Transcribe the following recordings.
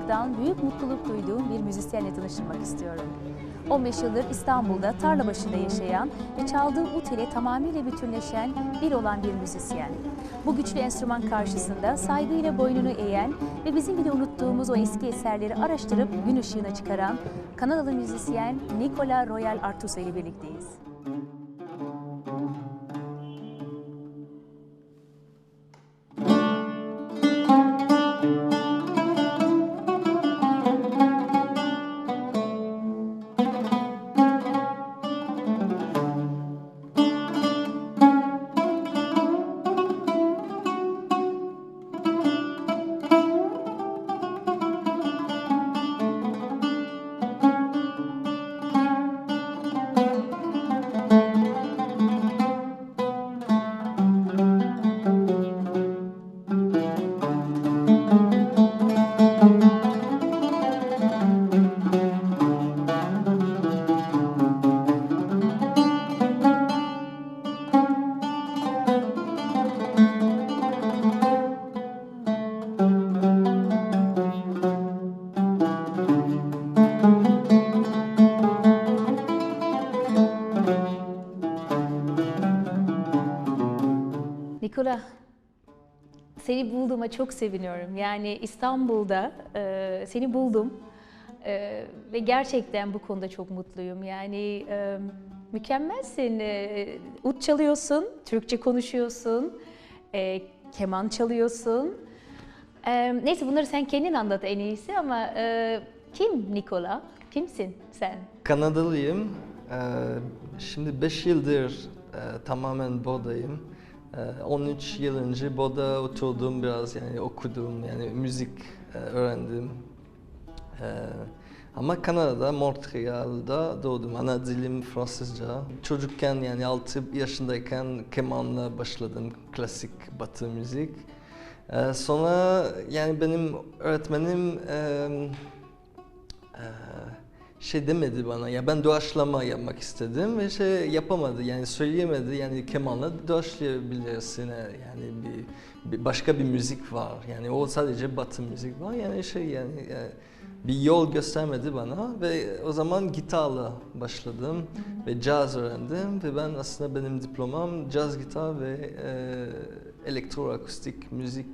tanımaktan büyük mutluluk duyduğum bir müzisyenle tanıştırmak istiyorum. 15 yıldır İstanbul'da tarla başında yaşayan ve çaldığı ut ile tamamıyla bütünleşen bir olan bir müzisyen. Bu güçlü enstrüman karşısında saygıyla boynunu eğen ve bizim bile unuttuğumuz o eski eserleri araştırıp gün ışığına çıkaran Kanadalı müzisyen Nicola Royal Artuso ile birlikteyiz. Nikola, seni bulduğuma çok seviniyorum. Yani İstanbul'da e, seni buldum E, ve gerçekten bu konuda çok mutluyum. Yani e, mükemmelsin. E, ut çalıyorsun, Türkçe konuşuyorsun, e, keman çalıyorsun. E, neyse bunları sen kendin anlat en iyisi ama e, kim Nikola? Kimsin sen? Kanadalıyım. Ee, Şimdi 5 yıldır e, tamamen buradayım. Ee, 13 yıl önce burada oturdum biraz yani okudum yani müzik e, öğrendim. Ee, Ama Kanada'da, Montreal'da doğdum. Ana dilim Fransızca. Çocukken yani 6 yaşındayken kemanla başladım. Klasik batı müzik. Ee, Sonra yani benim öğretmenim eee, şey demedi bana ya ben doğaçlama yapmak istedim ve şey yapamadı yani söyleyemedi. Yani kemanla doğaçlayabilirsin yani bir, bir başka bir müzik var. Yani o sadece batı müzik var. Yani şey yani e, bir yol göstermedi bana ve o zaman gitarla başladım ve caz öğrendim ve ben aslında benim diplomam caz gitar ve e, elektroakustik müzik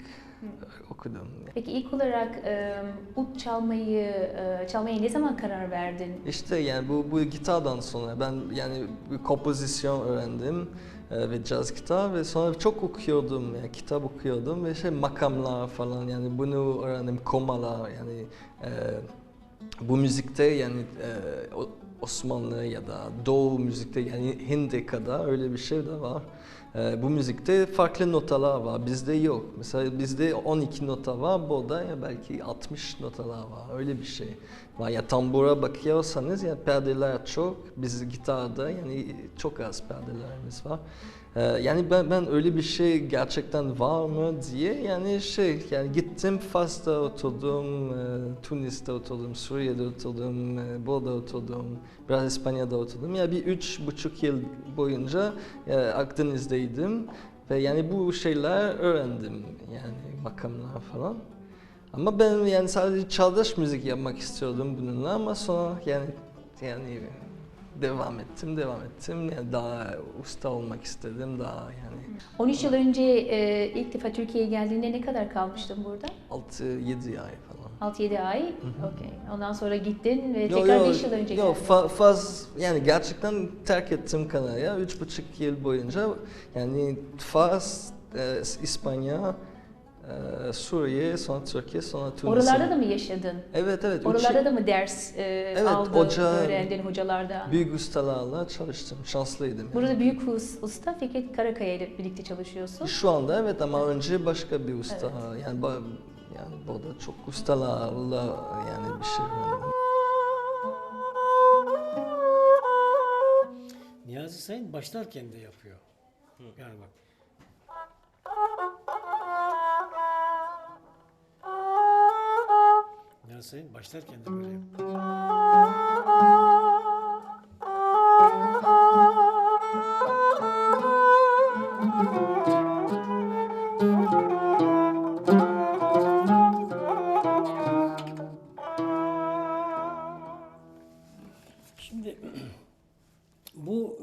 okudum. Peki ilk olarak e, ut çalmayı e, çalmaya ne zaman karar verdin? İşte yani bu, bu gitardan sonra ben yani bir kompozisyon öğrendim e, ve caz gitar ve sonra çok okuyordum yani kitap okuyordum ve şey makamlar falan yani bunu öğrendim komalar yani e, bu müzikte yani e, Osmanlı ya da Doğu müzikte yani Hindi kadar öyle bir şey de var. E, bu müzikte farklı notalar var. Bizde yok. Mesela bizde 12 nota var. Burada ya belki 60 notalar var. Öyle bir şey var. Ya tambura bakıyorsanız ya perdeler çok. Biz gitarda yani çok az perdelerimiz var. E, yani ben ben öyle bir şey gerçekten var mı diye yani şey yani gittim Fas'ta oturdum, e, Tunis'te oturdum, Suriye'de oturdum, e, burada oturdum, biraz İspanya'da oturdum. Ya bir üç buçuk yıl boyunca e, Akdeniz'deydim ve yani bu şeyler öğrendim yani makamlar falan. Ama ben yani sadece çağdaş müzik yapmak istiyordum bununla ama sonra yani yani devam ettim, devam ettim. Yani daha usta olmak istedim daha yani 13 yıl önce e, ilk defa Türkiye'ye geldiğinde ne kadar kalmıştın burada? 6-7 ay falan. 6-7 ay. Okey. Ondan sonra gittin ve Yo, tekrar yo, 5 yıl önce yo, geldin. fa- faz yani gerçekten terk ettim. Üç buçuk yıl boyunca yani Fas, e, İspanya, e, Suriye, sonra Türkiye, sonra Tunus. Oralarda da mı yaşadın? Evet evet. Oralarda da mı ders e, Evet, aldın, hoca- öğrendin hocalarda? Büyük ustalarla çalıştım. Şanslıydım. yani. Burada büyük us- usta Fikret Karakaya ile birlikte çalışıyorsun. Şu anda evet ama önce başka bir usta. Yani ba- yani burada çok ustalarla yani bir şey öğrendim. Niyazi Sayın başlarken de yapıyor. Yani bak. Nasıl? Başlarken de böyle yap.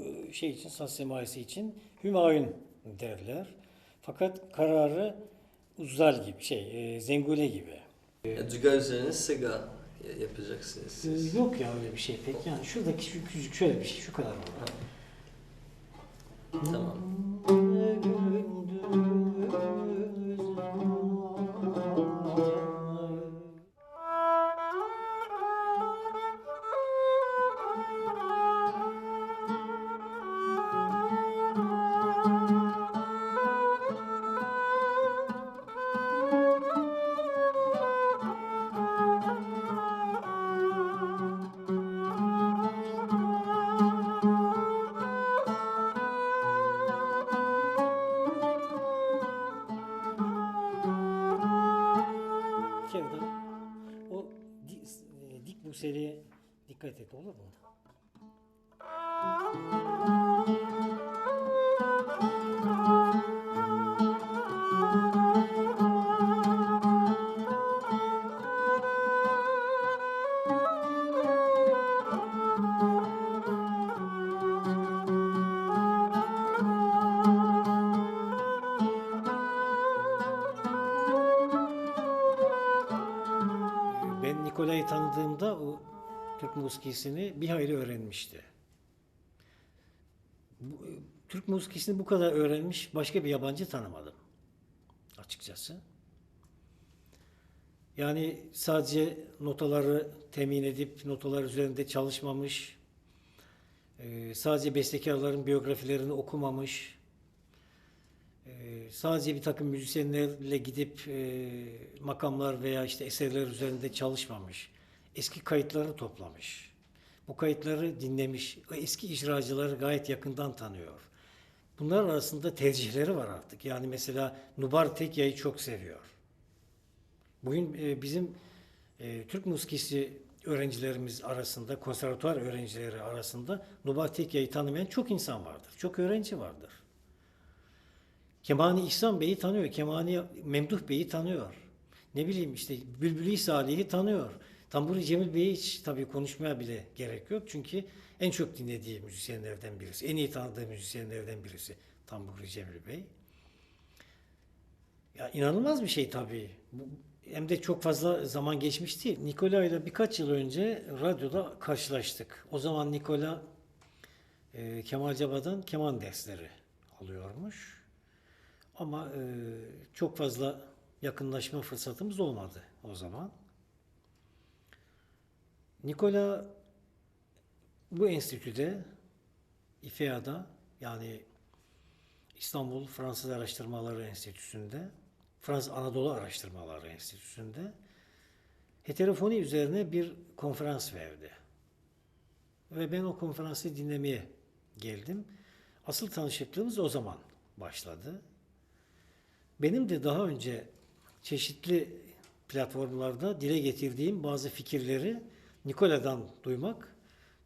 E, şey için, saz semaisi için Hümayun derler. Fakat kararı Uzal gibi, şey, e, Zengule gibi. Ya, Düga üzerine siga yapacaksınız siz. Ee, Yok ya öyle bir şey pek. Yani şuradaki şu küçük şöyle bir şey, şu kadar. Tamam. Nikola'yı tanıdığımda o Türk muskisini bir hayli öğrenmişti. Bu, e, Türk muskisini bu kadar öğrenmiş başka bir yabancı tanımadım açıkçası. Yani sadece notaları temin edip notalar üzerinde çalışmamış, e, sadece bestekarların biyografilerini okumamış, sadece bir takım müzisyenlerle gidip e, makamlar veya işte eserler üzerinde çalışmamış. Eski kayıtları toplamış. Bu kayıtları dinlemiş. Eski icracıları gayet yakından tanıyor. Bunlar arasında tercihleri var artık. Yani mesela Nubar Tekya'yı çok seviyor. Bugün e, bizim e, Türk muskisi öğrencilerimiz arasında, konservatuvar öğrencileri arasında Nubar Tekya'yı tanımayan çok insan vardır. Çok öğrenci vardır. Kemani İhsan Bey'i tanıyor. Kemani Memduh Bey'i tanıyor. Ne bileyim işte Bülbülü Salih'i tanıyor. Tamburi Cemil Bey'i hiç tabii konuşmaya bile gerek yok. Çünkü en çok dinlediği müzisyenlerden birisi. En iyi tanıdığı müzisyenlerden birisi Tamburi Cemil Bey. Ya inanılmaz bir şey tabii. Bu, hem de çok fazla zaman geçmişti. Nikola ile birkaç yıl önce radyoda karşılaştık. O zaman Nikola e, Kemal Caba'dan keman dersleri alıyormuş. Ama e, çok fazla yakınlaşma fırsatımız olmadı o zaman. Nikola bu enstitüde İFEA'da yani İstanbul Fransız Araştırmaları Enstitüsü'nde Fransız Anadolu Araştırmaları Enstitüsü'nde heterofoni üzerine bir konferans verdi. Ve ben o konferansı dinlemeye geldim. Asıl tanışıklığımız o zaman başladı. Benim de daha önce çeşitli platformlarda dile getirdiğim bazı fikirleri Nikola'dan duymak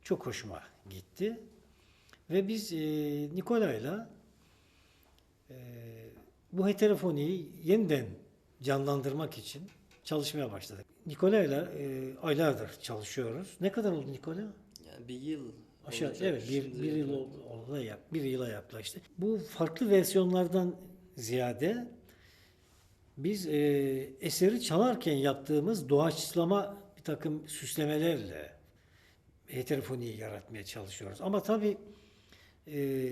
çok hoşuma gitti. Ve biz e, Nikola'yla e, bu heterofoniyi yeniden canlandırmak için çalışmaya başladık. Nikola'yla e, aylardır çalışıyoruz. Ne kadar oldu Nikola? Yani bir yıl Aşağı, olacak evet bir, bir yıl oldu, oldu bir yıla yaklaştı. Bu farklı versiyonlardan ziyade biz e, eseri çalarken yaptığımız doğaçlama bir takım süslemelerle heterofoniyi yaratmaya çalışıyoruz. Ama tabii e,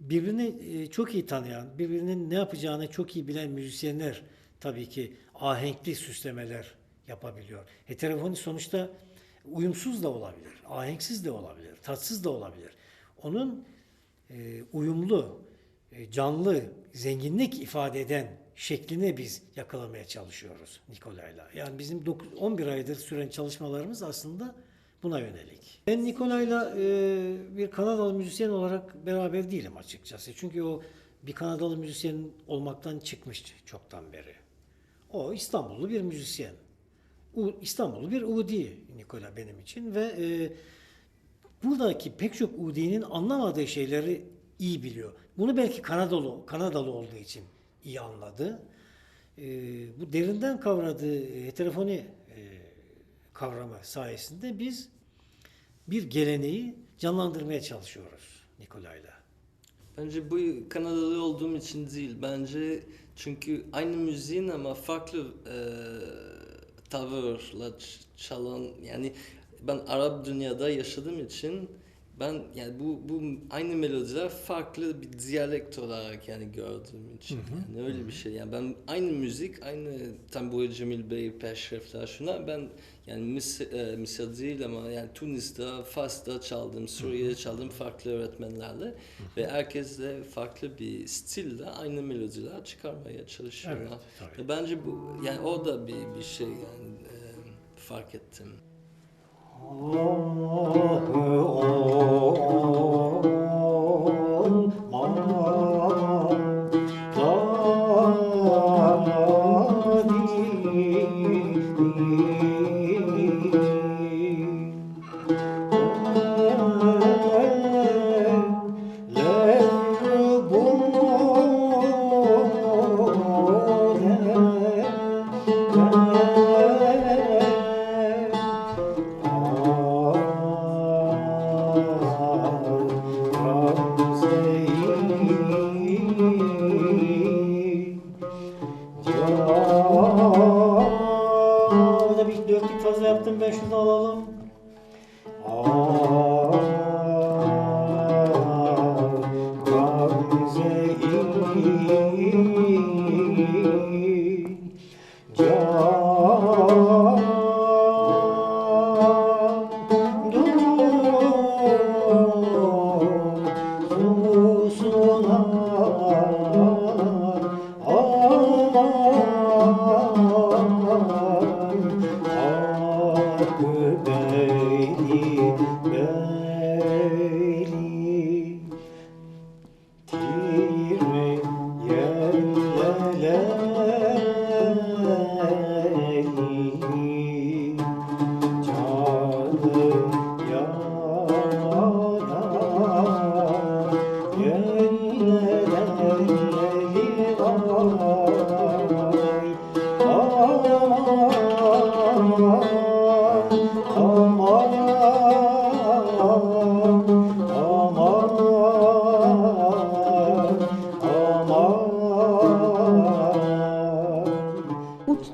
birbirini e, çok iyi tanıyan, birbirinin ne yapacağını çok iyi bilen müzisyenler tabii ki ahenkli süslemeler yapabiliyor. Heterofoni sonuçta uyumsuz da olabilir, ahenksiz de olabilir, tatsız da olabilir. Onun e, uyumlu, e, canlı, zenginlik ifade eden şeklini biz yakalamaya çalışıyoruz Nikolay'la. Yani bizim 9, 11 aydır süren çalışmalarımız aslında buna yönelik. Ben Nikolay'la e, bir Kanadalı müzisyen olarak beraber değilim açıkçası. Çünkü o bir Kanadalı müzisyen olmaktan çıkmış çoktan beri. O İstanbullu bir müzisyen. U- İstanbullu bir Udi Nikola benim için ve e, buradaki pek çok Udi'nin anlamadığı şeyleri iyi biliyor. Bunu belki Kanadalı Kanadalı olduğu için iyi anladı. E, bu derinden kavradığı heterofoni e, kavramı sayesinde biz bir geleneği canlandırmaya çalışıyoruz Nikolay'la. Bence bu Kanadalı olduğum için değil. Bence çünkü aynı müziğin ama farklı e, tavırla çalan yani ben Arap dünyada yaşadığım için ben yani bu bu aynı melodiler farklı bir diyalekt olarak yani gördüğüm için yani öyle bir şey yani ben aynı müzik aynı Tamburi Cemil Bey Peşrefler şunlar ben yani Mısır, e, Mısır değil ama yani Tunus'ta Fas'ta çaldım Suriye'de çaldım farklı öğretmenlerle ve herkes de farklı bir stilde aynı melodiler çıkarmaya çalışıyorlar. Evet, tabii. Bence bu yani o da bir bir şey yani e, fark ettim. Orada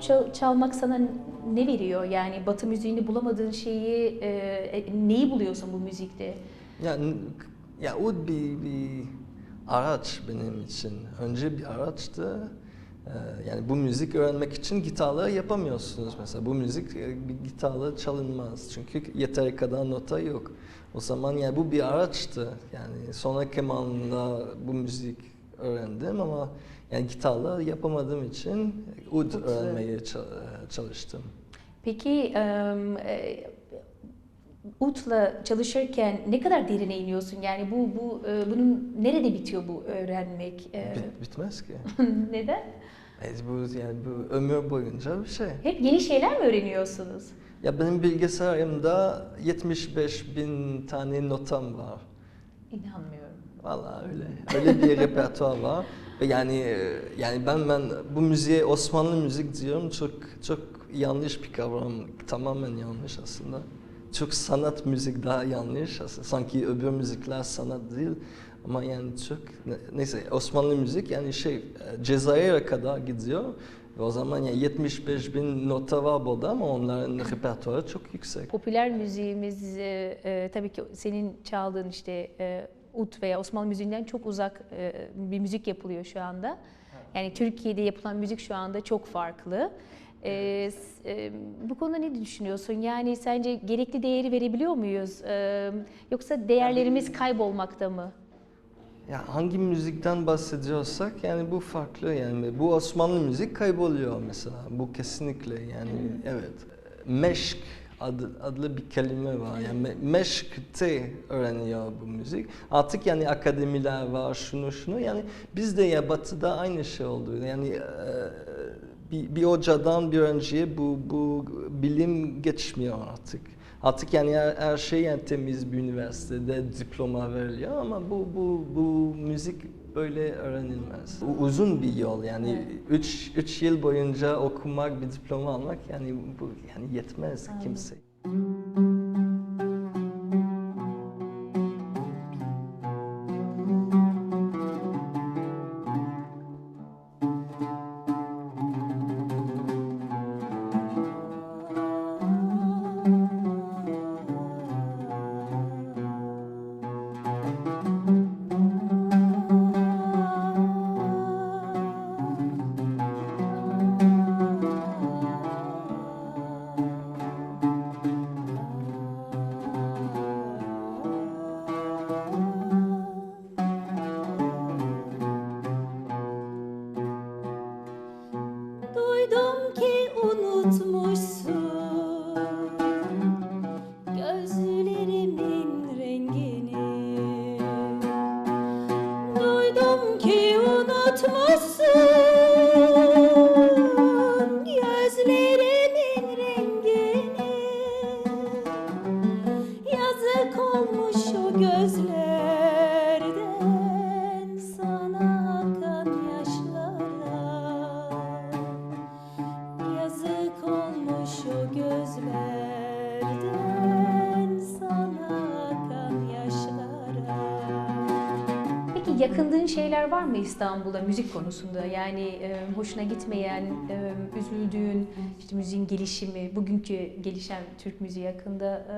çal- çalmak sana ne veriyor? Yani Batı müziğinde bulamadığın şeyi, e, e, neyi buluyorsun bu müzikte? Yani ya o bir, bir araç benim için. Önce bir araçtı. Ee, yani bu müzik öğrenmek için gitarla yapamıyorsunuz mesela. Bu müzik e, bir gitarla çalınmaz. Çünkü yeteri kadar nota yok. O zaman yani bu bir araçtı. Yani sonra kemanla bu müzik öğrendim ama yani gitarla yapamadığım için ud öğrenmeye ça- çalıştım. Peki em, e, utla çalışırken ne kadar derine iniyorsun? Yani bu bu e, bunun nerede bitiyor bu öğrenmek? E, Bit- bitmez ki. neden? E, bu yani bu ömür boyunca bir şey. Hep yeni şeyler mi öğreniyorsunuz? Ya benim bilgisayarımda 75 bin tane notam var. İnanmıyorum. Vallahi öyle. Öyle bir repertuar var. Yani e, yani ben ben bu müziğe Osmanlı müzik diyorum çok çok yanlış bir kavram. Tamamen yanlış aslında. Çok sanat müzik daha yanlış aslında. Sanki öbür müzikler sanat değil. Ama yani çok ne- neyse Osmanlı müzik yani şey e, Cezayir'e kadar gidiyor. O zaman yani 75 bin nota var burada ama onların repertuarı çok yüksek. Popüler müziğimiz e, e, tabii ki senin çaldığın işte e, ut veya Osmanlı müziğinden çok uzak e, bir müzik yapılıyor şu anda. Yani Türkiye'de yapılan müzik şu anda çok farklı. E, s- e, bu konuda ne düşünüyorsun? Yani sence gerekli değeri verebiliyor muyuz? E, yoksa değerlerimiz kaybolmakta mı? Ya hangi müzikten bahsediyorsak yani bu farklı yani bu Osmanlı müzik kayboluyor mesela bu kesinlikle yani evet meşk adı, adlı bir kelime var. Yani me- meşkte öğreniyor bu müzik. Artık yani akademiler var şunu şunu. Yani bizde ya batıda aynı şey oldu. Yani e, bir, bir hocadan bir önceye bu, bu bilim geçmiyor artık. Artık yani her, her şey yani temiz bir üniversitede diploma veriliyor ama bu bu bu müzik böyle öğrenilmez. U- Uzun bir yol yani 3 3 yıl boyunca okumak bir diploma almak yani bu yani yetmez Anladım. kimse. Yakındığın şeyler var mı İstanbul'da müzik konusunda? Yani e, hoşuna gitmeyen, e, üzüldüğün, işte müziğin gelişimi, bugünkü gelişen Türk müziği hakkında e,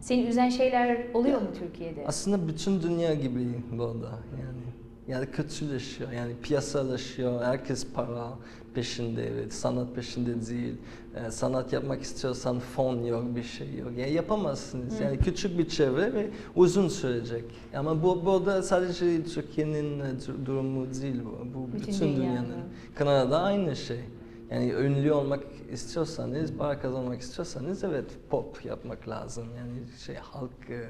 seni üzen şeyler oluyor mu Türkiye'de? Aslında bütün dünya gibi bu arada yani. Yani kötüleşiyor, yani piyasalaşıyor, herkes para peşinde ve sanat peşinde değil. Ee, sanat yapmak istiyorsan fon yok, bir şey yok. Yani yapamazsınız. Yani küçük bir çevre ve uzun sürecek. Ama bu burada sadece Türkiye'nin e, dur- durumu değil bu. Bu Bütün bütün, dünyanın. dünyanın. Kanada'da aynı şey. Yani ünlü olmak istiyorsanız, para kazanmak istiyorsanız evet pop yapmak lazım. Yani şey halk e,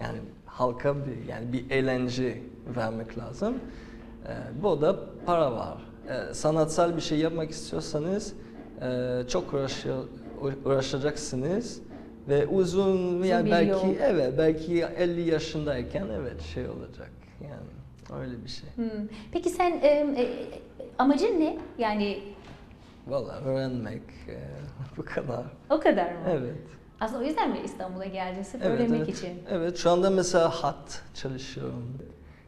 yani halka bir yani bir eğlence vermek lazım. E, bu da para var. E, sanatsal bir şey yapmak istiyorsanız e, çok uğraşıyor, uğraşacaksınız ve uzun yani bir belki yol. evet belki 50 yaşındayken evet şey olacak. Yani öyle bir şey. Hmm. Peki sen e, e, amacın ne? Yani Valla öğrenmek e, bu kadar. o kadar mı? Evet. Aslında o yüzden mi İstanbul'a geldin? Sırf Evet, öğrenmek evet. için. Evet, şu anda mesela hat çalışıyorum.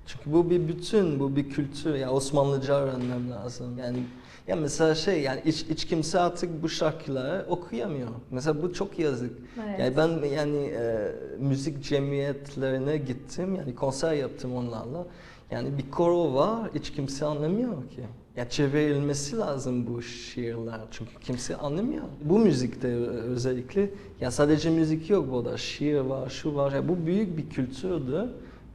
Çünkü bu bir bütün, bu bir kültür. Ya Osmanlıca öğrenmem lazım. Yani ya mesela şey yani hiç, hiç kimse artık bu şarkıları okuyamıyor. Mesela bu çok yazık. Evet. Yani ben yani e, müzik cemiyetlerine gittim. Yani konser yaptım onlarla. Yani bir koro var, hiç kimse anlamıyor ki. Ya çevrilmesi lazım bu şiirler çünkü kimse anlamıyor. Bu müzikte özellikle ya sadece müzik yok burada, şiir var, şu var. Ya bu büyük bir kültürdü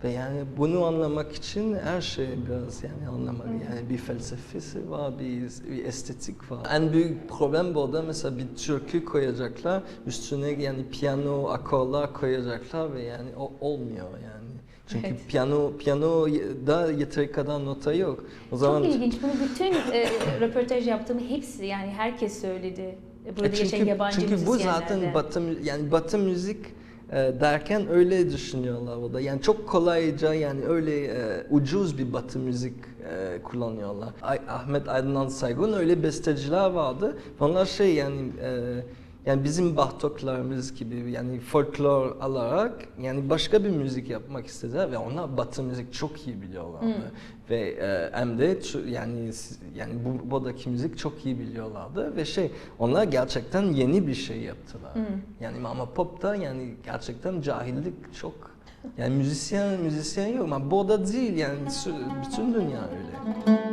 ve yani bunu anlamak için her şey biraz yani anlamak. Yani bir felsefesi var, bir, bir estetik var. En büyük problem burada mesela bir türkü koyacaklar, üstüne yani piyano akorlar koyacaklar ve yani o olmuyor yani. Çünkü Evet. piyano piyanoda yeteri kadar nota yok. O zaman Çok ilginç. Bunu bütün e, röportaj yaptığım hepsi yani herkes söyledi. Burada E geçen yabancı çünkü bu zaten batı yani batı müzik e, derken öyle düşünüyorlar orada. Yani çok kolayca yani öyle e, ucuz bir batı müzik e, kullanıyorlar. Ay, Ahmet Adnan Saygun öyle besteciler vardı. Onlar şey yani e, yani bizim Bartoklarımız gibi yani folklor alarak yani başka bir müzik yapmak istediler ve onlar batı müzik çok iyi biliyorlardı. Hmm. Ve e, hem de yani yani bu buradaki müzik çok iyi biliyorlardı ve şey onlar gerçekten yeni bir şey yaptılar. Hmm. Yani ama popta yani gerçekten cahillik çok. Yani müzisyen müzisyen yok ama burada değil yani bütün dünya öyle.